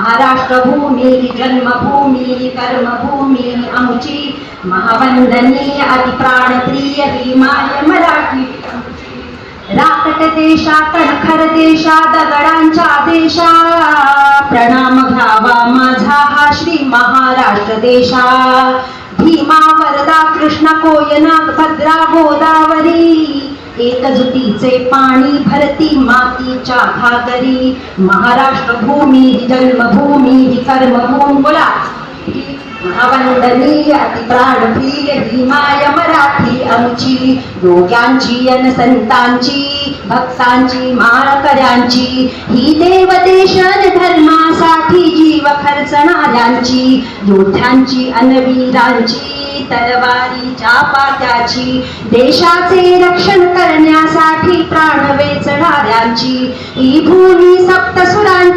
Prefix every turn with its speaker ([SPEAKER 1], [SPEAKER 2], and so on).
[SPEAKER 1] महाराष्ट्रभूमी जन्मभूमी कर्मभूमी आमची महावंदनीय अतिप्राणप्रिय भीमाय मराठी राकट देशा कणखर देशा दगडांच्या देशा प्रणाम घ्यावा माझा हा श्री महाराष्ट्र देशा भीमा वरदा कृष्ण कोयना भद्रा गोदा एकजुटीचे पाणी भरती मातीच्या घागरी. महाराष्ट्र भूमी ही जन्मभूमी ही कर्मभूमी बोला महावंदनीय अतिप्राणप्रिय भीमाय मराठी आमची. योग्यांची अन संतांची भक्तांची माळकऱ्यांची. ही देवदेशन धर्मासाठी जीव खर्चणाऱ्यांची. योद्ध्यांची अनवीरांची तलवारीच्या पात्याची देशाचे रक्षण करण्यासाठी प्राण वेचणाऱ्यांची. ही भूमी सप्तसुरांची